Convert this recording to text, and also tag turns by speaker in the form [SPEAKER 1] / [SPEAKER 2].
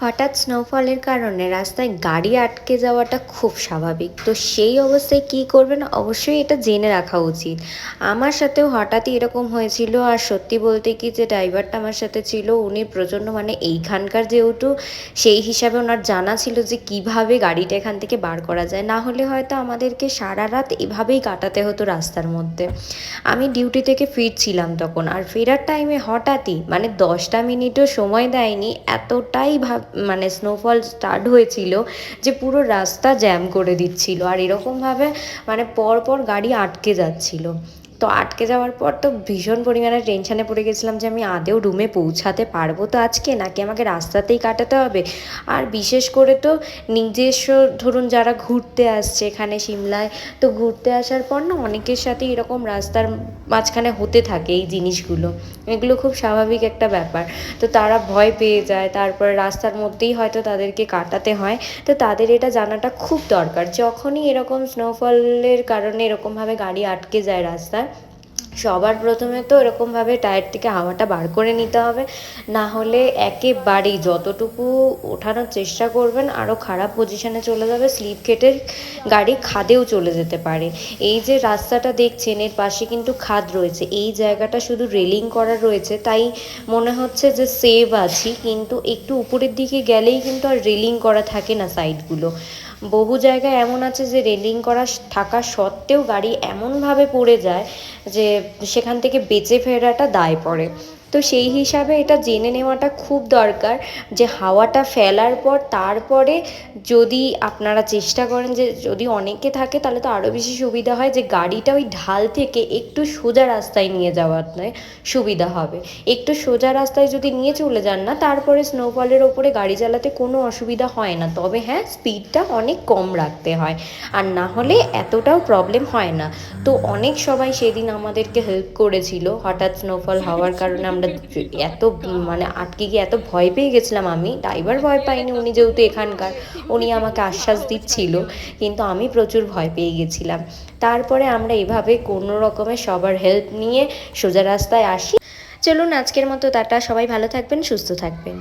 [SPEAKER 1] হঠাৎ স্নোফলের কারণে রাস্তায় গাড়ি আটকে যাওয়াটা খুব স্বাভাবিক। তো সেই অবস্থায় কী করবেন? অবশ্যই এটা জেনে রাখা উচিত। আমার সাথেও হঠাৎই এরকম হয়েছিল আর সত্যি বলতে কি যে ড্রাইভারটা আমার সাথে ছিল, উনি প্রচণ্ড মানে এইখানকার যেহেতু, সেই হিসাবে ওনার জানা ছিল যে কীভাবে গাড়িটা এখান থেকে বার করা যায়। না হলে হয়তো আমাদেরকে সারা রাত এভাবেই কাটাতে হতো রাস্তার মধ্যে। আমি ডিউটি থেকে ফিরছিলাম তখন। আর ফেরার টাইমে হঠাৎই মানে দশটা মিনিটও সময় দেয়নি, এতটাই ভাব মানে স্নোফল স্টার্ট হয়েছিল যে পুরো রাস্তা জ্যাম করে দিচ্ছিল। আর এরকমভাবে মানে পর পর গাড়ি আটকে যাচ্ছিল। তো আটকে যাওয়ার পর তো ভীষণ পরিমাণে টেনশানে পড়ে গেছিলাম যে আমি আদেও রুমে পৌঁছাতে পারব তো আজকে? নাকি আমাকে রাস্তাতেই কাটাতে হবে? আর বিশেষ করে তো নিজস্ব ধরুন যারা ঘুরতে আসছে এখানে সিমলায়, তো ঘুরতে আসার পর না অনেকের সাথে এরকম রাস্তার মাঝখানে হতে থাকে এই জিনিসগুলো। এগুলো খুব স্বাভাবিক একটা ব্যাপার। তো তারা ভয় পেয়ে যায়, তারপর রাস্তার মধ্যেই হয়তো তাদেরকে কাটাতে হয়। তো তাদের এটা জানাটা খুব দরকার। যখনই এরকম স্নোফলের কারণে এরকমভাবে গাড়ি আটকে যায় রাস্তায় সবার প্রথমে তো এরকমভাবে টায়ার থেকে হাওয়াটা বার করে নিতে হবে। না হলে একেবারেই যতটুকু ওঠানোর চেষ্টা করবেন, আরও খারাপ পজিশনে চলে যাবে, স্লিপ কেটে গাড়ি খাদেও চলে যেতে পারে। এই যে রাস্তাটা দেখছেন, এর পাশে কিন্তু খাদ রয়েছে। এই জায়গাটা শুধু রেলিং করা রয়েছে, তাই মনে হচ্ছে যে সেভ আছি, কিন্তু একটু উপরের দিকে গেলেই কিন্তু আর রেলিং করা থাকে না সাইডগুলো বহু জায়গায় এমন আছে যে রেলিং করা থাকা সত্ত্বেও গাড়ি এমনভাবে পড়ে যায় যে সেখান থেকে বেঁচে ফেরাটা দায় পড়ে। তো সেই হিসাবে এটা জেনে নেওয়াটা খুব দরকার যে হাওয়াটা ফেলার পর তারপরে যদি আপনারা চেষ্টা করেন যে যদি অনেকে থাকে তাহলে তো আরও বেশি সুবিধা হয় যে গাড়িটা ওই ঢাল থেকে একটু সোজা রাস্তায় নিয়ে যাওয়ার নয় সুবিধা হবে। একটু সোজা রাস্তায় যদি নিয়ে চলে যান না, তারপরে স্নোফলের ওপরে গাড়ি চালাতে কোনো অসুবিধা হয় না। তবে হ্যাঁ স্পিডটা অনেক কম রাখতে হয়। আর না হলে এতটাও প্রবলেম হয় না। তো অনেক সবাই সেদিন আমাদেরকে হেল্প করেছিল, হঠাৎ স্নোফল হওয়ার কারণে আমরা এত মানে আটকে গিয়ে এত ভয় পেয়ে গেছিলাম আমি ড্রাইভার ভয় পাইনি উনি যেহেতু এখানকার, উনি আমাকে আশ্বাস দিচ্ছিল, কিন্তু আমি প্রচুর ভয় পেয়ে গেছিলাম। তারপরে আমরা এভাবে কোনো রকমের সবার হেল্প নিয়ে সোজা রাস্তায় আসি। চলুন আজকের মতো তাটা সবাই ভালো থাকবেন, সুস্থ থাকবেন।